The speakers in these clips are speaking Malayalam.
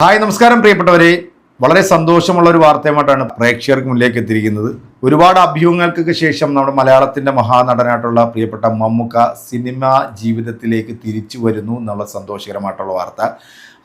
ഹായ് നമസ്കാരം പ്രിയപ്പെട്ടവരെ. വളരെ സന്തോഷമുള്ള ഒരു വാർത്തയുമായിട്ടാണ് പ്രേക്ഷകർക്ക് മുന്നിലേക്ക് എത്തിയിരിക്കുന്നത്. ഒരുപാട് അഭ്യൂഹങ്ങൾക്കൊക്കെ ശേഷം നമ്മുടെ മലയാളത്തിന്റെ മഹാനടനായിട്ടുള്ള പ്രിയപ്പെട്ട മമ്മുക്ക സിനിമാ ജീവിതത്തിലേക്ക് തിരിച്ചു വരുന്നു എന്നുള്ള സന്തോഷകരമായിട്ടുള്ള വാർത്ത.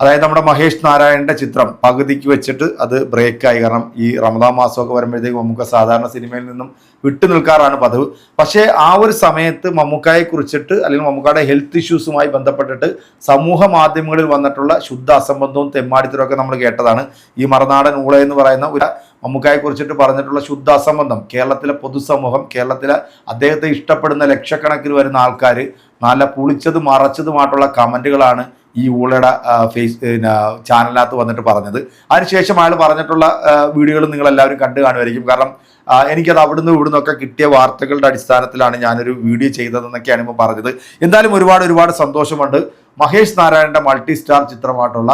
അതായത് നമ്മുടെ മഹേഷ് നാരായണന്റെ ചിത്രം പകുതിക്ക് വെച്ചിട്ട് അത് ബ്രേക്കായി. കാരണം ഈ റമദാ മാസമൊക്കെ വരുമ്പോഴത്തേക്ക് മമ്മൂക്ക സാധാരണ സിനിമയിൽ നിന്നും വിട്ടു നിൽക്കാറാണ് പതിവ്. പക്ഷേ ആ ഒരു സമയത്ത് മമ്മൂക്കായെ കുറിച്ചിട്ട് അല്ലെങ്കിൽ മമ്മൂക്കയുടെ ഹെൽത്ത് ഇഷ്യൂസുമായി ബന്ധപ്പെട്ടിട്ട് സമൂഹ മാധ്യമങ്ങളിൽ വന്നിട്ടുള്ള ശുദ്ധ അസംബന്ധവും തെമ്മാടിത്തരവും ഒക്കെ നമ്മൾ കേട്ടതാണ്. ഈ മറുനാടൻ ഊള എന്ന് പറയുന്ന ഒരു മമ്മൂക്കായെ കുറിച്ചിട്ട് പറഞ്ഞിട്ടുള്ള ശുദ്ധ അസംബന്ധം കേരളത്തിലെ പൊതുസമൂഹം കേരളത്തിലെ അദ്ദേഹത്തെ ഇഷ്ടപ്പെടുന്ന ലക്ഷക്കണക്കിന് വരുന്ന ആൾക്കാർ നല്ല പുളിച്ചതും മറച്ചതുമായിട്ടുള്ള കമന്റുകളാണ് ഈ ഊളയുടെ ഫേസ് ചാനലിനകത്ത് വന്നിട്ട് പറഞ്ഞത്. അതിനുശേഷം അയാൾ പറഞ്ഞിട്ടുള്ള വീഡിയോകൾ നിങ്ങളെല്ലാവരും കണ്ടു കാണുമായിരിക്കും. കാരണം എനിക്കത് അവിടുന്ന് ഇവിടുന്ന് ഒക്കെ കിട്ടിയ വാർത്തകളുടെ അടിസ്ഥാനത്തിലാണ് ഞാനൊരു വീഡിയോ ചെയ്തതെന്നൊക്കെയാണ് ഇപ്പോൾ പറഞ്ഞത്. എന്തായാലും ഒരുപാട് ഒരുപാട് സന്തോഷമുണ്ട്. മഹേഷ് നാരായണന്റെ മൾട്ടി സ്റ്റാർ ചിത്രമായിട്ടുള്ള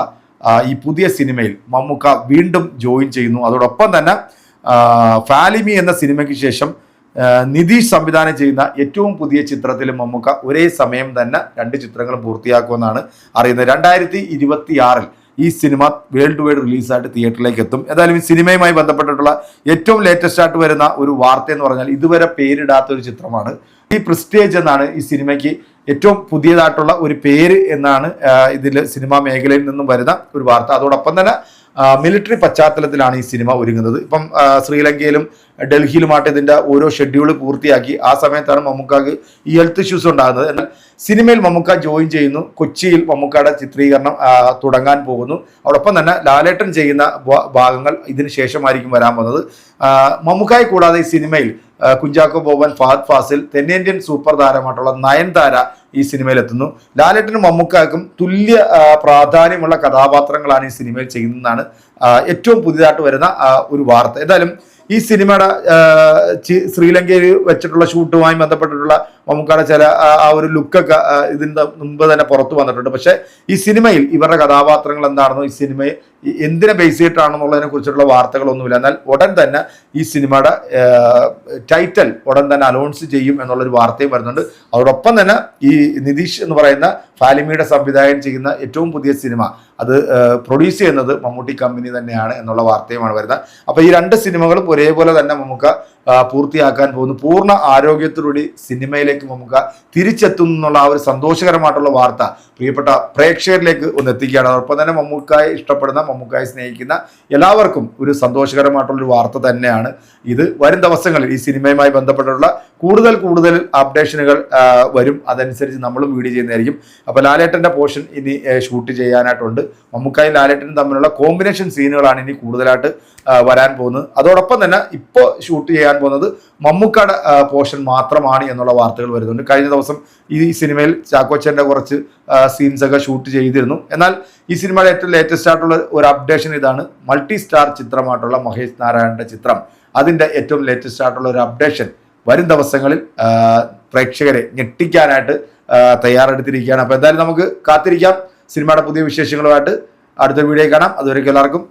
ഈ പുതിയ സിനിമയിൽ മമ്മൂക്ക വീണ്ടും ജോയിൻ ചെയ്യുന്നു. അതോടൊപ്പം തന്നെ ഫാലിമി എന്ന സിനിമയ്ക്ക് ശേഷം നിതീഷ് സംവിധാനം ചെയ്യുന്ന ഏറ്റവും പുതിയ ചിത്രത്തിൽ മമ്മൂക്ക ഒരേ സമയം തന്നെ രണ്ട് ചിത്രങ്ങൾ പൂർത്തിയാക്കുമെന്നാണ് അറിയുന്നത്. രണ്ടായിരത്തി ഇരുപത്തി ആറിൽ ഈ സിനിമ വേൾഡ് വൈഡ് റിലീസായിട്ട് തിയേറ്ററിലേക്ക് എത്തും. ഏതായാലും ഈ സിനിമയുമായി ബന്ധപ്പെട്ടിട്ടുള്ള ഏറ്റവും ലേറ്റസ്റ്റ് ആയിട്ട് വരുന്ന ഒരു വാർത്ത എന്ന് പറഞ്ഞാൽ ഇതുവരെ പേരിടാത്ത ഒരു ചിത്രമാണ്. ഈ പ്രിസ്റ്റേജ് എന്നാണ് ഈ സിനിമയ്ക്ക് ഏറ്റവും പുതിയതായിട്ടുള്ള ഒരു പേര് എന്നാണ് ഇതിൽ സിനിമാ മേഖലയിൽ നിന്നും വരുന്ന ഒരു വാർത്ത. അതോടൊപ്പം തന്നെ മിലിറ്ററി പശ്ചാത്തലത്തിലാണ് ഈ സിനിമ ഒരുങ്ങുന്നത്. ഇപ്പം ശ്രീലങ്കയിലും ഡൽഹിയിലുമായിട്ട് ഇതിന്റെ ഓരോ ഷെഡ്യൂൾ പൂർത്തിയാക്കി. ആ സമയത്താണ് മമ്മൂക്കാക്ക് ഈ ഹെൽത്ത് ഇഷ്യൂസ് ഉണ്ടാകുന്നത്. എന്നാൽ സിനിമയിൽ മമ്മൂക്ക ജോയിൻ ചെയ്യുന്നു. കൊച്ചിയിൽ മമ്മൂക്കയുടെ ചിത്രീകരണം തുടങ്ങാൻ പോകുന്നു. അതോടൊപ്പം തന്നെ ലാലേട്ടൻ ചെയ്യുന്ന ഭാഗങ്ങൾ ഇതിന് ശേഷമായിരിക്കും വരാൻ പോകുന്നത്. മമ്മൂക്കായി കൂടാതെ ഈ സിനിമയിൽ കുഞ്ചാക്കോ ബോബൻ ഫഹദ് ഫാസിൽ തെന്നേന്ത്യൻ സൂപ്പർ താരമായിട്ടുള്ള നയൻതാര ഈ സിനിമയിൽ എത്തുന്നു ലാലേട്ടനും മമ്മൂക്കാക്കും തുല്യ പ്രാധാന്യമുള്ള കഥാപാത്രങ്ങളാണ് ഈ സിനിമയിൽ ചെയ്യുന്നതെന്നാണ് ഏറ്റവും പുതിയതായിട്ട് വരുന്ന ഒരു വാർത്ത. ഏതായാലും ഈ സിനിമയുടെ ശ്രീലങ്കയിൽ വെച്ചിട്ടുള്ള ഷൂട്ടുമായി ബന്ധപ്പെട്ടിട്ടുള്ള മമ്മൂക്കാടെ ചില ആ, ഒരു ലുക്കൊക്കെ ഇതിന് മുമ്പ് തന്നെ പുറത്തു വന്നിട്ടുണ്ട്. പക്ഷേ ഈ സിനിമയിൽ ഇവരുടെ കഥാപാത്രങ്ങൾ എന്താണെന്നോ ഈ സിനിമയെ എന്തിനെ ബേസ് ചെയ്തിട്ടാണെന്നുള്ളതിനെ കുറിച്ചിട്ടുള്ള വാർത്തകളൊന്നുമില്ല. എന്നാൽ ഉടൻ തന്നെ ഈ സിനിമയുടെ ടൈറ്റൽ ഉടൻ തന്നെ അനൗൺസ് ചെയ്യും എന്നുള്ളൊരു വാർത്തയും വരുന്നുണ്ട്. അതോടൊപ്പം തന്നെ ഈ നിതീഷ് എന്ന് പറയുന്ന ഫാലിമിയുടെ സംവിധായകൻ ചെയ്യുന്ന ഏറ്റവും പുതിയ സിനിമ. അത് പ്രൊഡ്യൂസ് ചെയ്യുന്നത് മമ്മൂട്ടി കമ്പനി തന്നെയാണ് എന്നുള്ള വാർത്തയുമാണ് വരുന്നത്. അപ്പോൾ ഈ രണ്ട് സിനിമകളും ഒരേപോലെ തന്നെ നമുക്ക് പൂർത്തിയാക്കാൻ പോകുന്നു. പൂർണ ആരോഗ്യത്തോടുകൂടി സിനിമയിലേക്ക് നമുക്ക് തിരിച്ചെത്തുന്നു എന്നുള്ള ആ ഒരു സന്തോഷകരമായിട്ടുള്ള വാർത്ത പ്രിയപ്പെട്ട പ്രേക്ഷകരിലേക്ക് ഒന്ന് എത്തിക്കുകയാണ്. അതോടൊപ്പം തന്നെ മമ്മൂക്കായി ഇഷ്ടപ്പെടുന്ന മമ്മൂക്കായി സ്നേഹിക്കുന്ന എല്ലാവർക്കും ഒരു സന്തോഷകരമായിട്ടുള്ള ഒരു വാർത്ത തന്നെയാണ് ഇത്. വരും ദിവസങ്ങളിൽ ഈ സിനിമയുമായി ബന്ധപ്പെട്ടുള്ള കൂടുതൽ കൂടുതൽ അപ്ഡേഷനുകൾ വരും. അതനുസരിച്ച് നമ്മളും വീഡിയോ ചെയ്യുന്നതായിരിക്കും. അപ്പോൾ ലാലേട്ടന്റെ പോർഷൻ ഇനി ഷൂട്ട് ചെയ്യാനായിട്ടുണ്ട്. മമ്മൂക്കായും ലാലേട്ടനും തമ്മിലുള്ള കോമ്പിനേഷൻ സീനുകളാണ് ഇനി കൂടുതലായിട്ട് വരാൻ പോകുന്നത്. അതോടൊപ്പം തന്നെ ഇപ്പോൾ ഷൂട്ട് ചെയ്യാൻ പോകുന്നത് മമ്മൂക്കയുടെ പോർഷൻ മാത്രമാണ് എന്നുള്ള വാർത്തകൾ വരുന്നുണ്ട്. കഴിഞ്ഞ ദിവസം ഈ സിനിമയിൽ ചാക്കോച്ചന്റെ കുറച്ച് സീൻസ് ഒക്കെ ഷൂട്ട് ചെയ്തിരുന്നു. എന്നാൽ ഈ സിനിമയുടെ ഏറ്റവും ലേറ്റസ്റ്റ് ആയിട്ടുള്ള ഒരു അപ്ഡേഷൻ ഇതാണ് മൾട്ടി സ്റ്റാർ ചിത്രമായിട്ടുള്ള മഹേഷ് നാരായണന്റെ ചിത്രം. അതിന്റെ ഏറ്റവും ലേറ്റസ്റ്റ് ആയിട്ടുള്ള ഒരു അപ്ഡേഷൻ വരും ദിവസങ്ങളിൽ പ്രേക്ഷകരെ ഞെട്ടിക്കാനായിട്ട് തയ്യാറെടുത്തിരിക്കുകയാണ്. അപ്പോൾ എന്തായാലും നമുക്ക് കാത്തിരിക്കാം. സിനിമയുടെ പുതിയ വിശേഷങ്ങളുമായിട്ട് അടുത്ത വീഡിയോ കാണാം. അതുവരെയ്ക്കും എല്ലാവർക്കും